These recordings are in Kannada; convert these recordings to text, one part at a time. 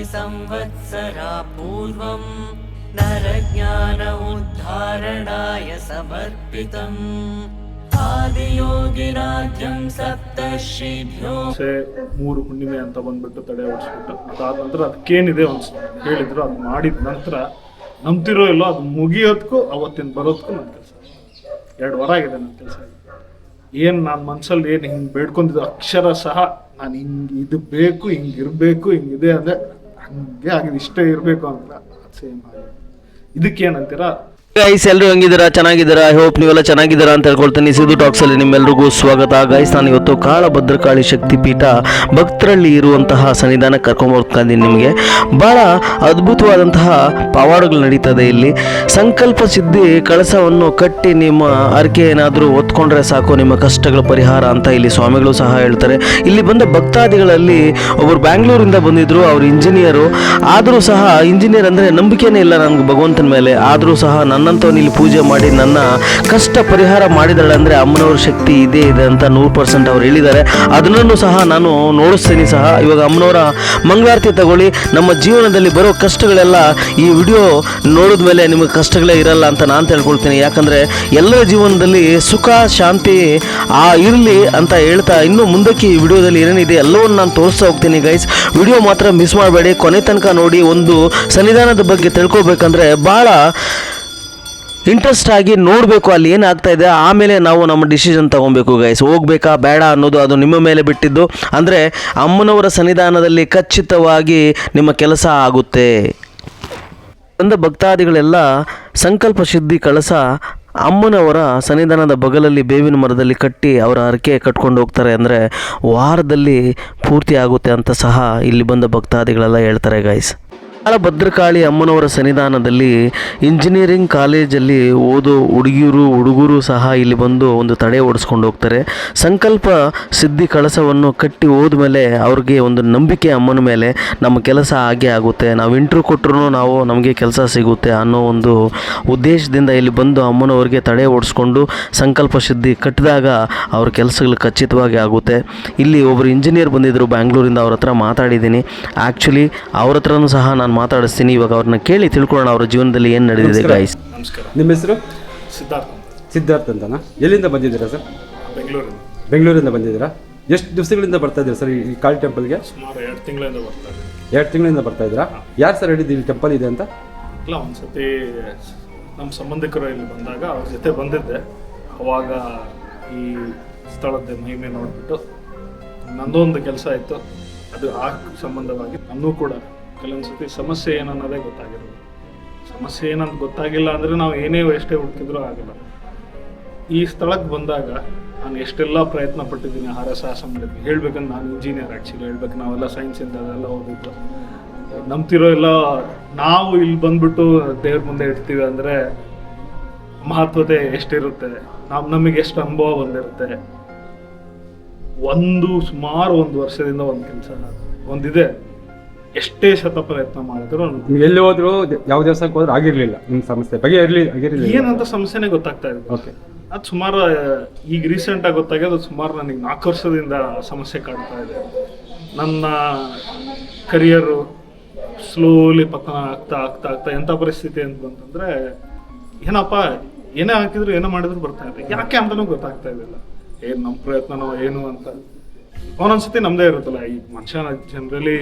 सहस्रादिसंवत्सरा पूर्वम् नरज्ञान उद्धारणाय समर्पितम् आदियोगिराज्यं सप्तर्षिभ्यो ಸೆ ಮೂರು ಹುಣ್ಣಿಮೆ ಅಂತ ಬಂದ್ಬಿಟ್ಟು ತಡೆ ಓಡಿಸ್ಬಿಟ್ಟು ಅದಾದ ನಂತರ ಅದಕ್ಕೇನಿದೆ ಒಂದು ಹೇಳಿದ್ರು ಅದು ಮಾಡಿದ ನಂತರ ನಂಬ್ತಿರೋ ಇಲ್ಲೋ ಅದು ಮುಗಿಯೋದಕ್ಕೂ ಅವತ್ತಿನ ಬರೋದಕ್ಕೂ ನನ್ನ ಕೆಲಸ ಎರಡು ವಾರ ಆಗಿದೆ ನನ್ನ ಕೆಲಸ ಏನು ನಾನು ಮನ್ಸಲ್ಲಿ ಏನು ಹಿಂಗೆ ಬೇಡ್ಕೊಂಡಿದ್ದು, ಅಕ್ಷರ ಸಹ ನಾನು ಹಿಂಗೆ ಇದು ಬೇಕು, ಹಿಂಗೆ ಇರಬೇಕು ಹಿಂಗಿದೆ ಅಂದರೆ ಹಂಗೆ ಆಗಿದೆ, ಇಷ್ಟೇ ಇರಬೇಕು ಅಂತ. ಸೇಮ್ ಆಗಿದೆ. ಇದಕ್ಕೇನಂತೀರಾ ಗೈಸ್ ಎಲ್ಲರೂ ಹೆಂಗಿದ್ದೀರಾ? ಚೆನ್ನಾಗಿದ್ದೀರಾ? ಐ ಹೋಪ್ ನೀವೆಲ್ಲ ಚೆನ್ನಾಗಿದ್ದೀರಾ ಅಂತ ಹೇಳ್ಕೊಳ್ತೀನಿ. ಸಿದು ಟಾಕ್ಸಲ್ಲಿ ನಿಮ್ಮೆಲ್ರಿಗೂ ಸ್ವಾಗತ. ಗೈಸ್ ನಾನು ಇವತ್ತು ಕಾಳ ಭದ್ರಕಾಳಿ ಶಕ್ತಿ ಪೀಠ ಭಕ್ತರಲ್ಲಿ ಇರುವಂತಹ ಸನ್ನಿಧಾನ ಕರ್ಕೊಂಬರ್ತೀನಿ ನಿಮಗೆ. ಭಾಳ ಅದ್ಭುತವಾದಂತಹ ಪವಾಡಗಳು ನಡೀತದೆ ಇಲ್ಲಿ. ಸಂಕಲ್ಪ ಸಿದ್ಧಿ, ಕಳಸವನ್ನು ಕಟ್ಟಿ ನಿಮ್ಮ ಅರ್ಕೆ ಏನಾದರೂ ಒತ್ಕೊಂಡ್ರೆ ಸಾಕು, ನಿಮ್ಮ ಕಷ್ಟಗಳ ಪರಿಹಾರ ಅಂತ ಇಲ್ಲಿ ಸ್ವಾಮಿಗಳು ಸಹ ಹೇಳ್ತಾರೆ. ಇಲ್ಲಿ ಬಂದ ಭಕ್ತಾದಿಗಳಲ್ಲಿ ಒಬ್ಬರು ಬ್ಯಾಂಗ್ಳೂರಿಂದ ಬಂದಿದ್ರು, ಅವರು ಇಂಜಿನಿಯರು ಆದರೂ ಸಹ ಇಂಜಿನಿಯರ್ ಅಂದರೆ ನಂಬಿಕೆನೇ ಇಲ್ಲ ನನಗೆ ಭಗವಂತನ ಮೇಲೆ. ಆದರೂ ಸಹ ನನ್ನಂಥವ್ನು ಇಲ್ಲಿ ಪೂಜೆ ಮಾಡಿ ನನ್ನ ಕಷ್ಟ ಪರಿಹಾರ ಮಾಡಿದಾಳೆ ಅಂದರೆ ಅಮ್ಮನವ್ರ ಶಕ್ತಿ ಇದೆ ಇದೆ ಅಂತ ನೂರು ಪರ್ಸೆಂಟ್ ಅವ್ರು ಹೇಳಿದ್ದಾರೆ. ಅದನ್ನು ಸಹ ನಾನು ನೋಡಿಸ್ತೀನಿ ಸಹ. ಇವಾಗ ಅಮ್ಮನವರ ಮಂಗಳಾರತಿ ತಗೊಳ್ಳಿ. ನಮ್ಮ ಜೀವನದಲ್ಲಿ ಬರೋ ಕಷ್ಟಗಳೆಲ್ಲ ಈ ವಿಡಿಯೋ ನೋಡಿದ ಮೇಲೆ ನಿಮಗೆ ಕಷ್ಟಗಳೇ ಇರಲ್ಲ ಅಂತ ನಾನು ತಿಳ್ಕೊಳ್ತೀನಿ. ಯಾಕಂದರೆ ಎಲ್ಲರ ಜೀವನದಲ್ಲಿ ಸುಖ, ಶಾಂತಿ, ಆ, ಇರಲಿ ಅಂತ ಹೇಳ್ತಾ ಇನ್ನು ಮುಂದಕ್ಕೆ ಈ ವಿಡಿಯೋದಲ್ಲಿ ಏನೇನಿದೆ ಎಲ್ಲವನ್ನು ನಾನು ತೋರಿಸ್ತಾ ಹೋಗ್ತೀನಿ ಗೈಸ್ ವಿಡಿಯೋ ಮಾತ್ರ ಮಿಸ್ ಮಾಡಬೇಡಿ. ಕೊನೆ ತನಕ ನೋಡಿ ಒಂದು ಸನ್ನಿಧಾನದ ಬಗ್ಗೆ ತಿಳ್ಕೊಬೇಕಂದ್ರೆ ಭಾಳ ಇಂಟ್ರೆಸ್ಟ್ ಆಗಿ ನೋಡಬೇಕು ಅಲ್ಲಿ ಏನಾಗ್ತಾ ಇದೆ, ಆಮೇಲೆ ನಾವು ನಮ್ಮ ಡಿಸಿಷನ್ ತಗೊಬೇಕು ಗೈಸ್ ಹೋಗ್ಬೇಕಾ, ಬೇಡ ಅನ್ನೋದು ಅದು ನಿಮ್ಮ ಮೇಲೆ ಬಿಟ್ಟಿದ್ದು. ಅಂದರೆ ಅಮ್ಮನವರ ಸನ್ನಿಧಾನದಲ್ಲಿ ಖಚಿತವಾಗಿ ನಿಮ್ಮ ಕೆಲಸ ಆಗುತ್ತೆ. ಬಂದ ಭಕ್ತಾದಿಗಳೆಲ್ಲ ಸಂಕಲ್ಪ ಸಿದ್ಧಿ ಕಳಸ ಅಮ್ಮನವರ ಸನ್ನಿಧಾನದ ಬಗಲಲ್ಲಿ ಬೇವಿನ ಮರದಲ್ಲಿ ಕಟ್ಟಿ ಅವರ ಹರಕೆ ಕಟ್ಕೊಂಡು ಹೋಗ್ತಾರೆ ಅಂದರೆ ವಾರದಲ್ಲಿ ಪೂರ್ತಿ ಆಗುತ್ತೆ ಅಂತ ಸಹ ಇಲ್ಲಿ ಬಂದ ಭಕ್ತಾದಿಗಳೆಲ್ಲ ಹೇಳ್ತಾರೆ ಗೈಸ್ ಭದ್ರಕಾಳಿ ಅಮ್ಮನವರ ಸನ್ನಿಧಾನದಲ್ಲಿ ಇಂಜಿನಿಯರಿಂಗ್ ಕಾಲೇಜಲ್ಲಿ ಓದೋ ಹುಡುಗಿಯರು, ಹುಡುಗರು ಸಹ ಇಲ್ಲಿ ಬಂದು ಒಂದು ತಡೆ ಓಡಿಸ್ಕೊಂಡು ಹೋಗ್ತಾರೆ. ಸಂಕಲ್ಪ ಸಿದ್ಧಿ ಕಳಸವನ್ನು ಕಟ್ಟಿ ಹೋದ್ಮೇಲೆ ಅವ್ರಿಗೆ ಒಂದು ನಂಬಿಕೆ ಅಮ್ಮನ ಮೇಲೆ ನಮ್ಮ ಕೆಲಸ ಹಾಗೆ ಆಗುತ್ತೆ. ನಾವು ಇಂಟ್ರ್ಯೂ ಕೊಟ್ಟರು ನಾವು ನಮಗೆ ಕೆಲಸ ಸಿಗುತ್ತೆ ಅನ್ನೋ ಒಂದು ಉದ್ದೇಶದಿಂದ ಇಲ್ಲಿ ಬಂದು ಅಮ್ಮನವ್ರಿಗೆ ತಡೆ ಓಡಿಸ್ಕೊಂಡು ಸಂಕಲ್ಪ ಸಿದ್ಧಿ ಕಟ್ಟಿದಾಗ ಅವ್ರ ಕೆಲಸಗಳು ಖಚಿತವಾಗಿ ಆಗುತ್ತೆ. ಇಲ್ಲಿ ಒಬ್ಬರು ಇಂಜಿನಿಯರ್ ಬಂದಿದ್ದರು ಬ್ಯಾಂಗ್ಳೂರಿಂದ ಅವ್ರ ಹತ್ರ ಮಾತಾಡಿದ್ದೀನಿ. ಆ್ಯಕ್ಚುಲಿ ಅವ್ರ ಹತ್ರನೂ ಸಹ ನಾನು ಮಾತಾಡಿಸ್ತೀನಿ ಇವಾಗ ಅವ್ರನ್ನ ಕೇಳಿ ತಿಳ್ಕೊಳ್ಳೋಣ ಅವ್ರ ಜೀವನದಲ್ಲಿ ಏನು ನಡೆದಿದೆ ಗಾಯ್ಸ್ ನಮಸ್ಕಾರ. ನಿಮ್ಮ ಹೆಸರು? ಸಿದ್ಧಾರ್ಥ ಸಿದ್ಧಾರ್ಥ ಅಂತನಾ? ಎಲ್ಲಿಂದ ಬಂದಿದ್ದೀರಾ ಸರ್? ಬೆಂಗಳೂರಿಂದ. ಬೆಂಗಳೂರಿಂದ ಬಂದಿದ್ದೀರಾ? ಎಷ್ಟು ದಿವಸಗಳಿಂದ ಬರ್ತಾ ಇದ್ದೀರಾ ಸರ್ ಈ ಕಾಳಿ ಟೆಂಪಲ್ಗೆ ಸುಮಾರು ಎರಡು ತಿಂಗಳಿಂದ ಬರ್ತಾ ಎರಡು ತಿಂಗಳಿಂದ ಬರ್ತಾ ಇದ್ದೀರಾ? ಯಾರು ಸರ್ ಹೇಳಿದ್ದು ಇಲ್ಲಿ ಟೆಂಪಲ್ ಇದೆ ಅಂತ? ಇಲ್ಲ ಒಂದ್ಸತಿ ನಮ್ಮ ಸಂಬಂಧಿಕರು ಇಲ್ಲಿ ಬಂದಾಗ ಅವ್ರ ಜೊತೆ ಬಂದಿದ್ದೆ. ಅವಾಗ ಈ ಸ್ಥಳದ ಮಹಿಮೆ ನೋಡಿಬಿಟ್ಟು ನಂದೊಂದು ಕೆಲಸ ಇತ್ತು. ಅದು ಆ ಸಂಬಂಧವಾಗಿ ನನ್ನೂ ಕೂಡ ಕೆಲವೊಂದು ಸತಿ ಸಮಸ್ಯೆ ಏನನ್ನೋದೇ ಗೊತ್ತಾಗಿರೋದು ಸಮಸ್ಯೆ ಏನಂತ ಗೊತ್ತಾಗಿಲ್ಲ ಅಂದರೆ ನಾವು ಏನೇ ಎಷ್ಟೇ ಹುಡುಕಿದ್ರೂ ಆಗಲ್ಲ. ಈ ಸ್ಥಳಕ್ಕೆ ಬಂದಾಗ ನಾನು ಎಷ್ಟೆಲ್ಲ ಪ್ರಯತ್ನ ಪಟ್ಟಿದ್ದೀನಿ ಹರಸಾಹಸ ಮಾಡಿದ್ದೀನಿ ಹೇಳ್ಬೇಕಂದ್ರೆ ನಾನು ಇಂಜಿನಿಯರ್ ಆ್ಯಕ್ಚುಲಿ ಹೇಳ್ಬೇಕು. ನಾವೆಲ್ಲ ಸೈನ್ಸಿಂದ ಅದೆಲ್ಲ ಓದಿದ್ದು. ನಂಬ್ತಿರೋ ಎಲ್ಲ ನಾವು ಇಲ್ಲಿ ಬಂದ್ಬಿಟ್ಟು ದೇವ್ರ ಮುಂದೆ ಇಡ್ತೀವಿ ಅಂದರೆ ಮಹತ್ವತೆ ಎಷ್ಟಿರುತ್ತೆ? ನಾವು ನಮಗೆ ಎಷ್ಟು ಅನುಭವ ಬಂದಿರುತ್ತೆ? ಒಂದು ಸುಮಾರು ಒಂದು ವರ್ಷದಿಂದ ಒಂದು ಕೆಲಸ. ಒಂದಿದೆ. ಎಷ್ಟೇ ಶತ ಪ್ರಯತ್ನ ಮಾಡಿದ್ರು ನೀವು ಎಲ್ಲಿ ಹೋದ್ರು ಯಾವ ದೇವಸ್ಥಾನಕ್ಕೆ ಹೋದ್ರು ಆಗಿರ್ಲಿಲ್ಲ ನಿಮ್ಮ ಸಮಸ್ಯೆ ಬಗೆ ಇರ್ಲಿ ಆಗಿರಲಿಲ್ಲ ಏನಂತ ಸಮಸ್ಯೆನೇ ಗೊತ್ತಾಗ್ತಾ ಇದೆ ಓಕೆ. ಅದು ಸುಮಾರು ಈಗ ರೀಸೆಂಟ್ ಆಗಿ ಅದು ಸುಮಾರು ನನಗೆ ನಾಲ್ಕು ವರ್ಷದಿಂದ ಸಮಸ್ಯೆ ಕಾಡ್ತಾ ಇದೆ. ನನ್ನ ಕರಿಯರು ಸ್ಲೋಲಿ ಪತನ ಆಗ್ತಾ ಆಗ್ತಾ ಆಗ್ತಾ ಎಂಥ ಪರಿಸ್ಥಿತಿ ಅಂತ ಬಂತಂದ್ರೆ ಏನಪ್ಪ ಏನೇ ಹಾಕಿದ್ರು ಏನೋ ಮಾಡಿದ್ರು ಬರ್ತಾ ಇದೆ. ಯಾಕೆ ಅಂತಲೂ ಗೊತ್ತಾಗ್ತಾ ಇದ್ದಿಲ್ಲ ಏನು ನಮ್ಮ ಪ್ರಯತ್ನನೋ ಏನು ಅಂತ. ಒಂದೊಂದ್ಸತಿ ನಮ್ಮದೇ ಇರುತ್ತಲ್ಲ ಈ ಮನುಷ್ಯನ ಜನರಲಿ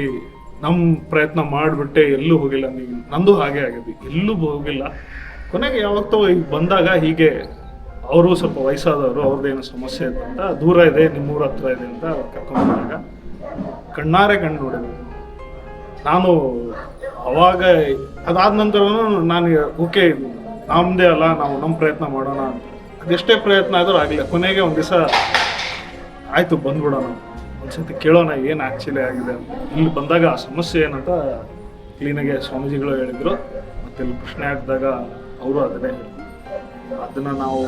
ನಮ್ಮ ಪ್ರಯತ್ನ ಮಾಡಿಬಿಟ್ಟೆ, ಎಲ್ಲೂ ಹೋಗಿಲ್ಲ ನೀವು. ನಂದು ಹಾಗೆ ಆಗಿದೆ. ಎಲ್ಲೂ ಹೋಗಿಲ್ಲ. ಕೊನೆಗೆ ಯಾವತ್ತೋ ಈಗ ಬಂದಾಗ ಹೀಗೆ ಅವರು ಸ್ವಲ್ಪ ವಯಸ್ಸಾದವರು, ಅವ್ರದ್ದೇನು ಸಮಸ್ಯೆ ಇದೆ ಅಂತ ದೂರ ಇದೆ, ನಿಮ್ಮೂರ ಹತ್ರ ಇದೆ ಅಂತ ಕರ್ಕೊಂಡು ಬಂದಾಗ ಕಣ್ಣಾರೆ ಕಣ್ಣು ನೋಡಿದೆ ನಾನು ಅವಾಗ ಅದಾದ ನಂತರ ನಾನು ಓಕೆ ನಮ್ಮದೇ ಅಲ್ಲ, ನಾವು ನಮ್ಮ ಪ್ರಯತ್ನ ಮಾಡೋಣ ಅದೆಷ್ಟೇ ಪ್ರಯತ್ನ ಆದರೂ ಆಗಲಿಲ್ಲ. ಕೊನೆಗೆ ಒಂದು ದಿವಸ ಆಯಿತು, ಬಂದ್ಬಿಡೋಣ ಒಂದ್ಸತಿ ಕೇಳೋಣ, ಏನು ಆ್ಯಕ್ಚುಲಿ ಆಗಿದೆ ಇಲ್ಲಿ ಬಂದಾಗ ಆ ಸಮಸ್ಯೆ ಏನಂತ ಕ್ಲೀನಾಗೆ ಸ್ವಾಮೀಜಿಗಳು ಹೇಳಿದರು. ಮತ್ತೆ ಇಲ್ಲಿ ಪ್ರಶ್ನೆ ಹಾಕಿದಾಗ ಅವರು ಅದನ್ನೇ ಅದನ್ನ ಅದನ್ನು ನಾವು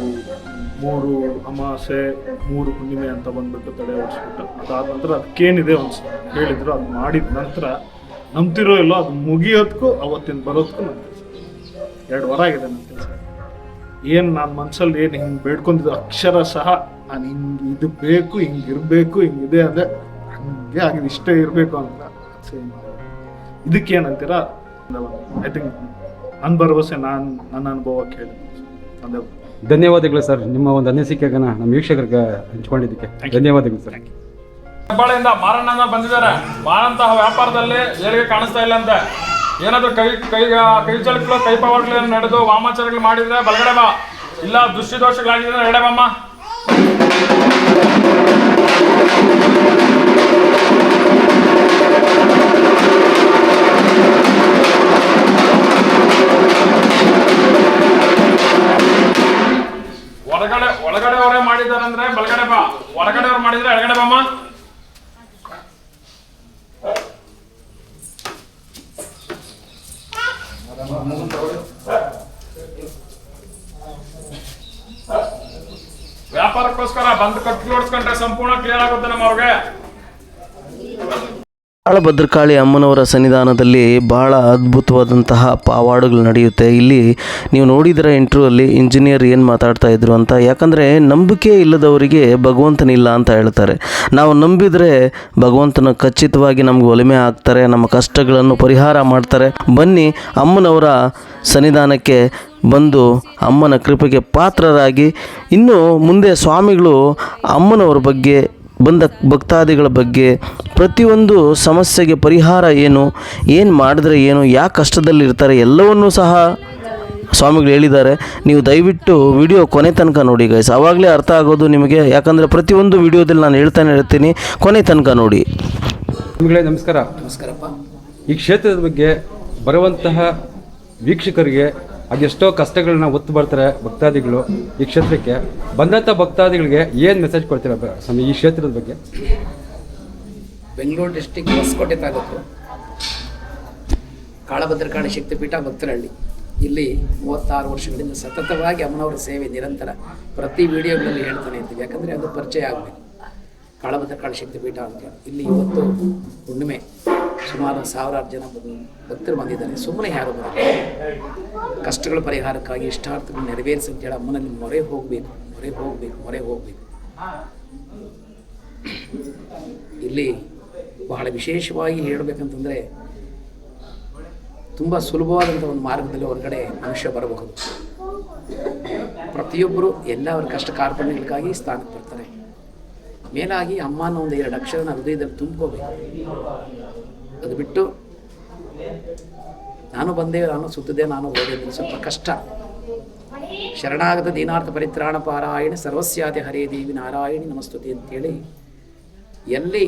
ಮೂರು ಅಮಾಸೆ, ಮೂರು ಹುಣ್ಣಿಮೆ ಅಂತ ಬಂದ್ಬಿಟ್ಟು ತಡೆ ಓಡಿಸ್ಬಿಟ್ಟು ಅದಾದ ನಂತರ ಅದಕ್ಕೇನಿದೆ ಒಂದು ಹೇಳಿದ್ರು, ಅದು ಮಾಡಿದ ನಂತರ ನಂಬ್ತಿರೋ ಇಲ್ಲೋ, ಅದು ಮುಗಿಯೋದಕ್ಕೂ ಅವತ್ತಿನ ಬರೋದಕ್ಕೂ ನನ್ನ ಕೆಲಸ ಎರಡು ವಾರ ಆಗಿದೆ ನನ್ನ ಕೆಲಸ ಏನು ನಾನು ಮನಸ್ಸಲ್ಲಿ ಏನು ಹಿಂಗೆ ಬೇಡ್ಕೊಂಡಿದ್ದು, ಅಕ್ಷರ ಸಹ ನಾನು ಹಿಂಗೆ ಇದು ಬೇಕು ಹಿಂಗೆ ಇರಬೇಕು ಇದೆ ಅಂದರೆ ಹಂಗೆ ಆಗಿದೆ ಇಷ್ಟೇ ಇರಬೇಕು ಅಂತ ಸೇಮ್ ಇದಕ್ಕೇನಂತೀರಾ? ಐ ಥಿಂಕ್ ನನ್ನ ಭರವಸೆ ನಾನು ನನ್ನ ಅನುಭವ ಕೇಳಿ. ಅದೇ. ಧನ್ಯವಾದಗಳು ಸರ್ ನಿಮ್ಮ ಒಂದು ಅನಿಸಿಕೆಗನ ನಮ್ಮ ವೀಕ್ಷಕರಿಗೆ ಹಂಚ್ಕೊಂಡಿದ್ದಕ್ಕೆ. ಧನ್ಯವಾದಗಳು ಸರ್. ಹೆಬ್ಬಾಳೆಯಿಂದ ಮಾರಣ್ಣ ಬಂದಿದ್ದಾರೆ. ಮಾರಂತಹ ವ್ಯಾಪಾರದಲ್ಲಿ ಏಳಿಗೆ ಕಾಣಿಸ್ತಾ ಇಲ್ಲ ಅಂತ. ಏನಾದ್ರೂ ಕೈ ಕೈ ಕೈ ಚಳಕಲು ಕೈ ಪವರ್ಗಳು ನಡೆದು ವಾಮಾಚಾರಗಳು ಮಾಡಿದ್ರೆ ಬಲಗಡೆ ಬಾ. ಇಲ್ಲ ದೃಷ್ಟಿ ದೋಷಗಳಾಗಿದ್ರೆ ಎಡೆ ಬಮ್ಮ. ಹೊರಗಡೆ ಒಳಗಡೆ ಅವರೇ ಮಾಡಿದಾರೆ ಅಂದ್ರೆ ಬಲಗಡೆ ಬಾ. ಹೊರಗಡೆ ಅವ್ರು ಮಾಡಿದ್ರೆ ಎಡಗಡೆ ಬಮ್ಮ. ವ್ಯಾಪಾರಕ್ಕೋಸ್ಕರ ಬಂದು ಕತ್ತಿ ಓಡಿಸ್ಕೊಂಡ್ರೆ ಸಂಪೂರ್ಣ ಕ್ಲಿಯರ್ ಆಗುತ್ತೆ ನಮ್ಮವ್ರಿಗೆ. ಕಾಳಭದ್ರಕಾಳಿ ಅಮ್ಮನವರ ಸನ್ನಿಧಾನದಲ್ಲಿ ಬಹಳ ಅದ್ಭುತವಾದಂತಹ ಪಾವಾಡುಗಳು ನಡೆಯುತ್ತೆ. ಇಲ್ಲಿ ನೀವು ನೋಡಿದರೆ ಇಂಟ್ರ್ಯೂವಲ್ಲಿ ಇಂಜಿನಿಯರ್ ಏನು ಮಾತಾಡ್ತಾ ಇದ್ರು ಅಂತ. ಯಾಕಂದರೆ ನಂಬಿಕೆ ಇಲ್ಲದವರಿಗೆ ಭಗವಂತನಿಲ್ಲ ಅಂತ ಹೇಳ್ತಾರೆ. ನಾವು ನಂಬಿದರೆ ಭಗವಂತನ ಖಚಿತವಾಗಿ ನಮ್ಗೆ ಒಲಿಮೆ ಆಗ್ತಾರೆ, ನಮ್ಮ ಕಷ್ಟಗಳನ್ನು ಪರಿಹಾರ ಮಾಡ್ತಾರೆ. ಬನ್ನಿ ಅಮ್ಮನವರ ಸನ್ನಿಧಾನಕ್ಕೆ ಬಂದು ಅಮ್ಮನ ಕೃಪೆಗೆ ಪಾತ್ರರಾಗಿ ಇನ್ನು ಮುಂದೆ ಸ್ವಾಮಿಗಳು ಅಮ್ಮನವರ ಬಗ್ಗೆ ಬಂದ ಭಕ್ತಾದಿಗಳ ಬಗ್ಗೆ ಪ್ರತಿಯೊಂದು ಸಮಸ್ಯೆಗೆ ಪರಿಹಾರ ಏನು ಏನು ಮಾಡಿದ್ರೆ ಏನು ಯಾಕೆ ಕಷ್ಟದಲ್ಲಿರ್ತಾರೆ ಎಲ್ಲವನ್ನೂ ಸಹ ಸ್ವಾಮಿಗಳು ಹೇಳಿದ್ದಾರೆ. ನೀವು ದಯವಿಟ್ಟು ವಿಡಿಯೋ ಕೊನೆ ತನಕ ನೋಡಿ ಗೈಸ್ ಆವಾಗಲೇ ಅರ್ಥ ಆಗೋದು ನಿಮಗೆ ಯಾಕಂದರೆ ಪ್ರತಿಯೊಂದು ವಿಡಿಯೋದಲ್ಲಿ ನಾನು ಹೇಳ್ತಾನೆ ಇರ್ತೀನಿ ಕೊನೆ ತನಕ ನೋಡಿ. ನಮಸ್ಕಾರ. ನಮಸ್ಕಾರಪ್ಪ. ಈ ಕ್ಷೇತ್ರದ ಬಗ್ಗೆ ಬರುವಂತಹ ವೀಕ್ಷಕರಿಗೆ ಅದೆಷ್ಟೋ ಕಷ್ಟಗಳನ್ನ ಒತ್ತು ಬರ್ತಾರೆ ಭಕ್ತಾದಿಗಳು ಈ ಕ್ಷೇತ್ರಕ್ಕೆ. ಬಂದಂಥ ಭಕ್ತಾದಿಗಳಿಗೆ ಏನು ಮೆಸೇಜ್ ಕೊಡ್ತೀರ ಸ್ವಾಮಿ, ಈ ಕ್ಷೇತ್ರದ ಬಗ್ಗೆ? ಬೆಂಗಳೂರು ಡಿಸ್ಟಿಕ್ ಹೊಸಕೋಟೆ ತಾಲೂಕು. ಕಾಳಭದ್ರಕಾಳಿ ಶಕ್ತಿಪೀಠ ಭಕ್ತರಹಳ್ಳಿ ಇಲ್ಲಿ ಮೂವತ್ತಾರು ವರ್ಷಗಳಿಂದ ಸತತವಾಗಿ ಅಮ್ಮನವರ ಸೇವೆ ನಿರಂತರ ಪ್ರತಿ ವಿಡಿಯೋಗಳಲ್ಲಿ ಹೇಳ್ತಾನೆ ಇರ್ತೀವಿ. ಯಾಕಂದರೆ ಅದು ಪರಿಚಯ ಆಗಬೇಕು. ಕಾಳಭದ್ರಕಾಳಿ ಶಕ್ತಿಪೀಠ ಅಂತ. ಇಲ್ಲಿ ಇವತ್ತು ಹುಣ್ಣಿಮೆ. ಸುಮಾರು ಸಾವಿರಾರು ಜನ ಬಂದು ಭಕ್ತರು ಬಂದಿದ್ದಾರೆ. ಸುಮ್ಮನೆ ಯಾರು ಕಷ್ಟಗಳ ಪರಿಹಾರಕ್ಕಾಗಿ ಇಷ್ಟಾರ್ಥಗಳು ನೆರವೇರಿಸಿ ಅಂತೇಳಿ ಅಮ್ಮನಲ್ಲಿ ಮೊರೆ ಹೋಗಬೇಕು. ಮೊರೆ ಹೋಗಬೇಕು. ಮೊರೆ ಹೋಗಬೇಕು. ಇಲ್ಲಿ ಬಹಳ ವಿಶೇಷವಾಗಿ ಹೇಳಬೇಕಂತಂದರೆ ತುಂಬ ಸುಲಭವಾದಂಥ ಒಂದು ಮಾರ್ಗದಲ್ಲಿ ಹೊರಗಡೆ ಮನುಷ್ಯ ಬರಬಹುದು. ಪ್ರತಿಯೊಬ್ಬರು ಎಲ್ಲ ಅವರ ಕಷ್ಟ ಕಾರ್ಪಣ್ಯಗಳಿಗಾಗಿ ಸ್ಥಾನಕ್ಕೆ ಬರ್ತಾರೆ. ಮೇಲಾಗಿ ಅಮ್ಮನ ಒಂದು ಎರಡು ಅಕ್ಷರನ ಹೃದಯದಲ್ಲಿ ತುಂಬ್ಕೋಬೇಕು. ಅದು ಬಿಟ್ಟು ನಾನು ಬಂದೆ, ನಾನು ಸುತ್ತಿದೆ ನಾನು ಓದೆ ಸ್ವಲ್ಪ ಕಷ್ಟ. ಶರಣಾಗತ ದೀನಾರ್ಥ ಪರಿತ್ರಾಣ ಪಾರಾಯಣ ಸರ್ವಸ್ಯಾತಿ ಹರೇ ದೇವಿ ನಾರಾಯಣಿ ನಮಸ್ತುತಿ ಅಂತೇಳಿ ಎಲ್ಲಿ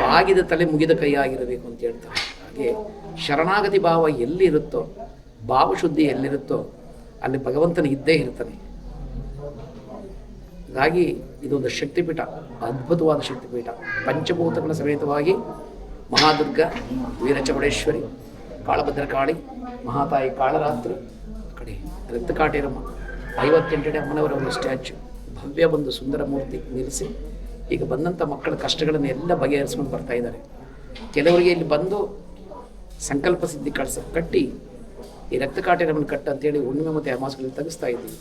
ಬಾಗಿದ ತಲೆ ಮುಗಿದ ಕೈ ಆಗಿರಬೇಕು ಅಂತ ಹೇಳ್ತಾರೆ. ಹಾಗೆ ಶರಣಾಗತಿ ಭಾವ ಎಲ್ಲಿರುತ್ತೋ ಭಾವಶುದ್ಧಿ ಎಲ್ಲಿರುತ್ತೋ, ಅಲ್ಲಿ ಭಗವಂತನ ಇದ್ದೇ ಇರ್ತಾನೆ. ಹಾಗಾಗಿ ಇದೊಂದು ಶಕ್ತಿಪೀಠ, ಅದ್ಭುತವಾದ ಶಕ್ತಿಪೀಠ. ಪಂಚಭೂತಗಳ ಸಮೇತವಾಗಿ ಮಹಾದುರ್ಗ ವೀರಚೌಡೇಶ್ವರಿ ಕಾಳಭದ್ರಕಾಳಿ, ಮಹಾತಾಯಿ ಕಾಳರಾತ್ರಿ ಕಡೆ ರಕ್ತಕಾಟೇರಮ್ಮ ಐವತ್ತೆಂಟನೇ ಅಮ್ಮನವರ ಒಂದು ಸ್ಟ್ಯಾಚ್ಯು ಭವ್ಯ ಒಂದು ಸುಂದರ ಮೂರ್ತಿ ನಿಲ್ಲಿಸಿ, ಈಗ ಬಂದಂಥ ಮಕ್ಕಳ ಕಷ್ಟಗಳನ್ನು ಎಲ್ಲ ಬಗೆಹರಿಸ್ಕೊಂಡು ಬರ್ತಾ ಇದ್ದಾರೆ. ಕೆಲವರಿಗೆ ಇಲ್ಲಿ ಬಂದು ಸಂಕಲ್ಪ ಸಿದ್ಧಿ ಕಳಿಸ, ಕಟ್ಟಿ, ಈ ರಕ್ತಕಾಟೇರಮ್ಮನ ಕಟ್ಟ ಅಂತೇಳಿ ಹುಣ್ಣಿಮೆ ಮತ್ತು ಅಮಾಸಗಳಲ್ಲಿ ತೆಗೆಸ್ತಾ ಇದ್ದೀವಿ.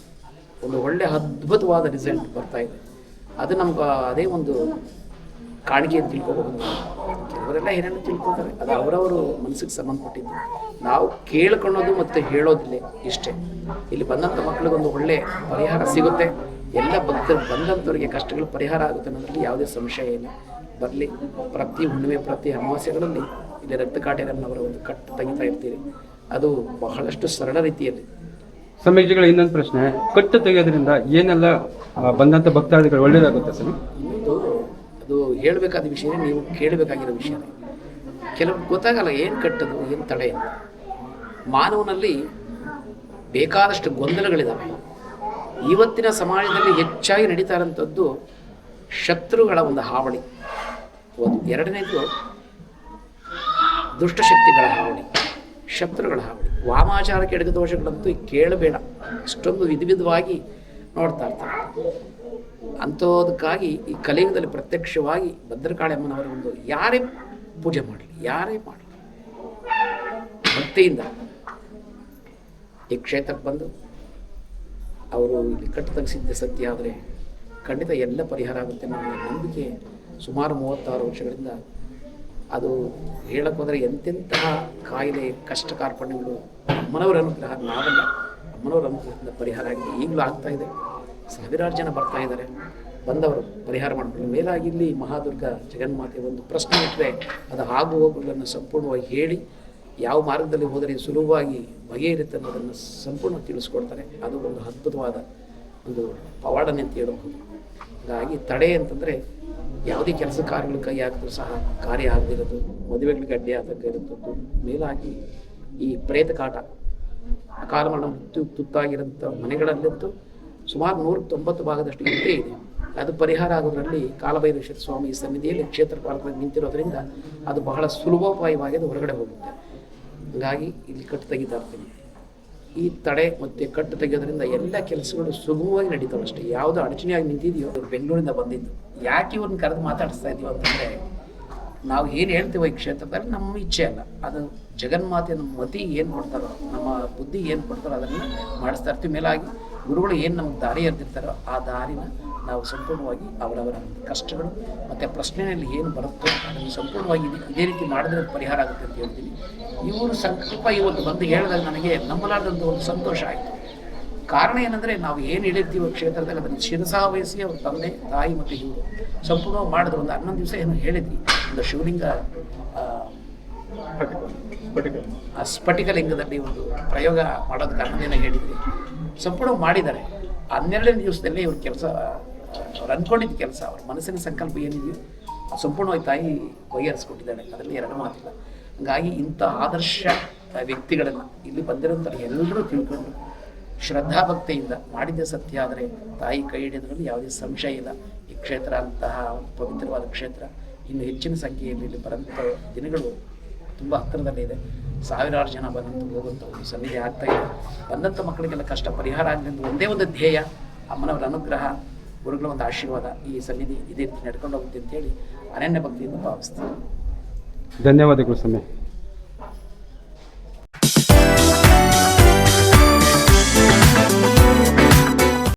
ಒಂದು ಒಳ್ಳೆ ಅದ್ಭುತವಾದ ರಿಸಲ್ಟ್ ಬರ್ತಾ ಇದೆ. ಅದು ನಮ್ಗೆ ಅದೇ ಒಂದು ಕಾಣಿಕೆ ಅಂತ ತಿಳ್ಕೊಬಹುದು. ಕೆಲವರೆಲ್ಲ ಏನೇನು ತಿಳ್ಕೊತಾರೆ. ಅದು ಅವರವರು ಮನಸ್ಸಿಗೆ ಸಂಬಂಧಪಟ್ಟಿದ್ದು. ನಾವು ಕೇಳ್ಕೊಳ್ಳೋದು ಮತ್ತು ಹೇಳೋದಿಲ್ಲ ಇಷ್ಟೇ. ಇಲ್ಲಿ ಬಂದಂಥ ಮಕ್ಕಳಿಗೊಂದು ಒಳ್ಳೆ ಪರಿಹಾರ ಸಿಗುತ್ತೆ. ಎಲ್ಲ ಭಕ್ತರು ಬಂದಂಥವ್ರಿಗೆ ಕಷ್ಟಗಳು ಪರಿಹಾರ ಆಗುತ್ತೆ ಅನ್ನೋದ್ರಲ್ಲಿ ಯಾವುದೇ ಸಂಶಯ ಇಲ್ಲ. ಬರಲಿ, ಪ್ರತಿ ಹುಣ್ಣಿಮೆ, ಪ್ರತಿ ಅಮಾವಾಸ್ಯೆಗಳಲ್ಲಿ ಇಲ್ಲಿ ರಕ್ತಕಾಟೇರಮ್ಮನವರ ಒಂದು ಕಟ್ಟು ತೆಗಿತಾ ಇರ್ತೀರಿ. ಅದು ಬಹಳಷ್ಟು ಸರಳ ರೀತಿಯಲ್ಲಿ. ಸಮೀಕ್ಷೆಗಳ ಇನ್ನೊಂದು ಪ್ರಶ್ನೆ, ಕಟ್ಟು ತೆಗೆಯೋದ್ರಿಂದ ಏನೆಲ್ಲ ಬಂದಂಥ ಭಕ್ತಾದಿಗಳು ಒಳ್ಳೆಯದಾಗುತ್ತೆ ಇನ್ನೊಂದು ಅದು ಹೇಳಬೇಕಾದ ವಿಷಯ ನೀವು ಕೇಳಬೇಕಾಗಿರೋ ವಿಷಯ. ಕೆಲವು ಗೊತ್ತಾಗಲ್ಲ ಏನು ಕಟ್ಟದು ಏನು ತಡೆ ಮಾನವನಲ್ಲಿ ಬೇಕಾದಷ್ಟು ಗೊಂದಲಗಳಿದ್ದಾವೆ ಇವತ್ತಿನ ಸಮಾಜದಲ್ಲಿ ಹೆಚ್ಚಾಗಿ ನಡೀತಾ ಇರೋಂಥದ್ದು ಶತ್ರುಗಳ ಒಂದು ಹಾವಳಿ. ಒಂದು ಎರಡನೇದು ದುಷ್ಟಶಕ್ತಿಗಳ ಹಾವಳಿ, ಶತ್ರುಗಳ ಹಾವಳಿ. ವಾಮಾಚಾರಕ್ಕೆ ಎಡಗದೋಷಗಳಂತೂ ದೋಷಗಳಂತೂ ಕೇಳಬೇಡ. ಅಷ್ಟೊಂದು ವಿಧ ವಿಧವಾಗಿ ನೋಡ್ತಾ ಇರ್ತಾರೆ. ಅಂಥದಕ್ಕಾಗಿ ಈ ಕಲಿಯುಗದಲ್ಲಿ ಪ್ರತ್ಯಕ್ಷವಾಗಿ ಭದ್ರಕಾಳಿ ಅಮ್ಮನವರ ಒಂದು ಯಾರೇ ಪೂಜೆ ಮಾಡಲಿ, ಯಾರೇ ಮಾಡಲಿ, ಭಕ್ತಿಯಿಂದ ಈ ಕ್ಷೇತ್ರಕ್ಕೆ ಬಂದು ಅವರು ಇಲ್ಲಿ ಕಟ್ಟು ಸಿದ್ಧ ಸತ್ಯ ಆದರೆ ಖಂಡಿತ ಎಲ್ಲ ಪರಿಹಾರ ಆಗುತ್ತೆ ಅನ್ನೋ ನಂಬಿಕೆ ಸುಮಾರು ಮೂವತ್ತಾರು ವರ್ಷಗಳಿಂದ ಅದು ಹೇಳಕ್ಕೆ ಹೋದರೆ ಎಂತೆಂತಹ ಕಾಯಿಲೆ, ಕಷ್ಟ ಕಾರ್ಪಣ್ಯಗಳು ಅಮ್ಮನವರ ಅನುಗ್ರಹ ನಾವಲ್ಲ ಅಮ್ಮನವರ ಅನುಗ್ರಹದಿಂದ ಪರಿಹಾರ ಆಗಿದೆ ಈಗಲೂ ಆಗ್ತಾ ಇದೆ. ಸಾವಿರಾರು ಜನ ಬರ್ತಾ ಇದ್ದಾರೆ. ಬಂದವರು ಪರಿಹಾರ ಮಾಡಬೇಕು ಮೇಲಾಗಿ ಇಲ್ಲಿ ಮಹಾದುರ್ಗ ಜಗನ್ಮಾತೆ ಒಂದು ಪ್ರಶ್ನೆ ಇಟ್ಟರೆ ಅದು ಆಗು ಹೋಗುಗಳನ್ನು ಸಂಪೂರ್ಣವಾಗಿ ಹೇಳಿ ಯಾವ ಮಾರ್ಗದಲ್ಲಿ ಹೋದರೆ ಸುಲಭವಾಗಿ ಬಗೆಯಿರುತ್ತೆ ಅನ್ನೋದನ್ನು ಸಂಪೂರ್ಣ ತಿಳಿಸ್ಕೊಡ್ತಾರೆ. ಅದು ಒಂದು ಅದ್ಭುತವಾದ ಒಂದು ಪವಾಡನೆ ಅಂತ ಹೇಳಬಹುದು ಹಾಗಾಗಿ ತಡೆ ಅಂತಂದರೆ ಯಾವುದೇ ಕೆಲಸ ಕಾರ್ಯಗಳು ಕೈ ಹಾಕಿದ್ರು ಸಹ ಕಾರ್ಯ ಆಗದಿರೋದು, ಮದುವೆಗಳಿಗೆ ಅಡ್ಡಿ ಇರುತ್ತದ್ದು ಮೇಲಾಗಿ ಈ ಪ್ರೇತ ಕಾಟ ಅಕಾಲ ಮರಣ ತುತ್ತಾಗಿರೋಂಥ ಮನೆಗಳಲ್ಲಂತೂ ಸುಮಾರು ನೂರ ತೊಂಬತ್ತು ಭಾಗದಷ್ಟು ಗಂಟೆ ಇದೆ. ಅದು ಪರಿಹಾರ ಆಗೋದ್ರಲ್ಲಿ ಕಾಲಭೈರೇಶ್ವರ ಸ್ವಾಮಿ ಸನ್ನಿಧಿಯಲ್ಲಿ ಕ್ಷೇತ್ರ ಪಾಲಕರಾಗಿ ನಿಂತಿರೋದ್ರಿಂದ ಅದು ಬಹಳ ಸುಲಭೋಪಾಯವಾಗಿ ಅದು ಹೊರಗಡೆ ಹೋಗುತ್ತೆ. ಹಾಗಾಗಿ ಇಲ್ಲಿ ಕಟ್ಟು ತೆಗಿತಾ ಇರ್ತೀನಿ. ಈ ತಡೆ ಮತ್ತು ಕಟ್ಟು ತೆಗೆಯೋದ್ರಿಂದ ಎಲ್ಲ ಕೆಲಸಗಳು ಸುಗಮವಾಗಿ ನಡೀತಾವೆ ಅಷ್ಟೇ. ಯಾವುದು ಅಡಚಣೆಯಾಗಿ ನಿಂತಿದೆಯೋ ಅದು ಬೆಂಗಳೂರಿಂದ ಬಂದಿದ್ದು. ಯಾಕೆ ಇವ್ರನ್ನ ಕರೆದು ಮಾತಾಡಿಸ್ತಾ ಇದೀವಿ ಅಂತಂದರೆ, ನಾವು ಏನು ಹೇಳ್ತೀವೋ ಈ ಕ್ಷೇತ್ರದಲ್ಲಿ ನಮ್ಮ ಇಚ್ಛೆ ಅಲ್ಲ. ಅದು ಜಗನ್ಮಾತೆಯ ಮತಿ ಏನು ಕೊಡ್ತಾರೋ ನಮ್ಮ ಬುದ್ಧಿ ಏನು ಕೊಡ್ತಾರೋ ಅದನ್ನು ಮಾಡಿಸ್ತಾ ಇರ್ತೀವಿ ಮೇಲಾಗಿ. ಗುರುಗಳು ಏನು ನಮ್ಗೆ ದಾರಿ ಎರೆದಿರ್ತಾರೋ ಆ ದಾರಿನ ನಾವು ಸಂಪೂರ್ಣವಾಗಿ ಅವರವರ ಕಷ್ಟಗಳು ಮತ್ತು ಪ್ರಶ್ನೆಯಲ್ಲಿ ಏನು ಬರುತ್ತೋ ಅದನ್ನು ಸಂಪೂರ್ಣವಾಗಿ ಇದೇ- ರೀತಿ ಮಾಡಿದ್ರೆ ಪರಿಹಾರ ಆಗುತ್ತೆ ಅಂತ ಹೇಳ್ತೀನಿ. ಇವರು ಸಂಕಲ್ಪ ಇವತ್ತು ಬಂದು ಹೇಳಿದಾಗ ನನಗೆ ನಂಬಲಾರದಂಥ ಒಂದು ಸಂತೋಷ ಆಯಿತು. ಕಾರಣ ಏನಂದರೆ ನಾವು ಏನು ಹೇಳಿರ್ತೀವಿ ಕ್ಷೇತ್ರದಲ್ಲಿ ಅದನ್ನು ಶಿರಸಾವಹಿಸಿ ಅವ್ರ ತಂದೆ ತಾಯಿ ಮತ್ತು ಇವರು ಸಂಪೂರ್ಣವಾಗಿ ಮಾಡಿದ್ರು. ಒಂದು ಹನ್ನೊಂದು ದಿವಸ ಏನು ಹೇಳಿದ್ವಿ. ಒಂದು ಶಿವಲಿಂಗ ಸ್ಫಟಿಕ ಲಿಂಗದಲ್ಲಿ ಒಂದು ಪ್ರಯೋಗ ಮಾಡೋದಕ್ಕೆ ಹನ್ನೊಂದಿನ ಹೇಳಿದ್ವಿ. ಸಂಪೂರ್ಣ ಮಾಡಿದ್ದಾರೆ. ಹನ್ನೆರಡನೇ ದಿವಸದಲ್ಲಿ ಇವ್ರ ಕೆಲಸ, ಅವ್ರು ಅಂದ್ಕೊಂಡಿದ್ದ ಕೆಲಸ, ಅವ್ರ ಮನಸ್ಸಿನ ಸಂಕಲ್ಪ ಏನಿದೆಯೋ ಸಂಪೂರ್ಣವಾಗಿ ತಾಯಿ ಬಗೆಹರಿಸ್ಕೊಟ್ಟಿದ್ದಾಳೆ. ಅದರಲ್ಲಿ ಎರಡು ಮಾತಿಲ್ಲ. ಹಂಗಾಗಿ ಇಂಥ ಆದರ್ಶ ವ್ಯಕ್ತಿಗಳನ್ನು ಇಲ್ಲಿ ಬಂದಿರೋಂಥ ಎಲ್ಲರೂ ತಿಳ್ಕೊಂಡು ಶ್ರದ್ಧಾಭಕ್ತಿಯಿಂದ ಮಾಡಿದ ಸತ್ಯ ಆದರೆ ತಾಯಿ ಕೈ ಹಿಡಿಯೋದ್ರಲ್ಲಿ ಯಾವುದೇ ಸಂಶಯ ಇಲ್ಲ. ಈ ಕ್ಷೇತ್ರ ಅಂತಹ ಪವಿತ್ರವಾದ ಕ್ಷೇತ್ರ. ಇನ್ನು ಹೆಚ್ಚಿನ ಸಂಖ್ಯೆಯಲ್ಲಿ ಇಲ್ಲಿ ಬರೋಂಥ ದಿನಗಳು ತುಂಬ ಹತ್ತಿರದಲ್ಲಿದೆ ಸಾವಿರಾರು ಜನ ಬಂದಂತ ಒಂದು ಸನ್ನಿಧಿ ಆಗ್ತಾ ಇದೆ. ಬಂದಂಥ ಮಕ್ಕಳಿಗೆಲ್ಲ ಕಷ್ಟ ಪರಿಹಾರ ಆಗಲಿ ಒಂದೇ ಒಂದು ಧ್ಯೇಯ, ಅಮ್ಮನವರ ಅನುಗ್ರಹ, ಗುರುಗಳ ಒಂದು ಆಶೀರ್ವಾದ ಈ ಸನ್ನಿಧಿ ಇದೇ ರೀತಿ ನಡ್ಕೊಂಡು ಹೋಗುತ್ತೆ ಅಂತೇಳಿ ಅನನ್ಯ ಭಕ್ತಿಯಿಂದ ಭಾವಿಸ್ತೀನಿ. ಧನ್ಯವಾದಗಳು ಸ್ವಾಮಿ.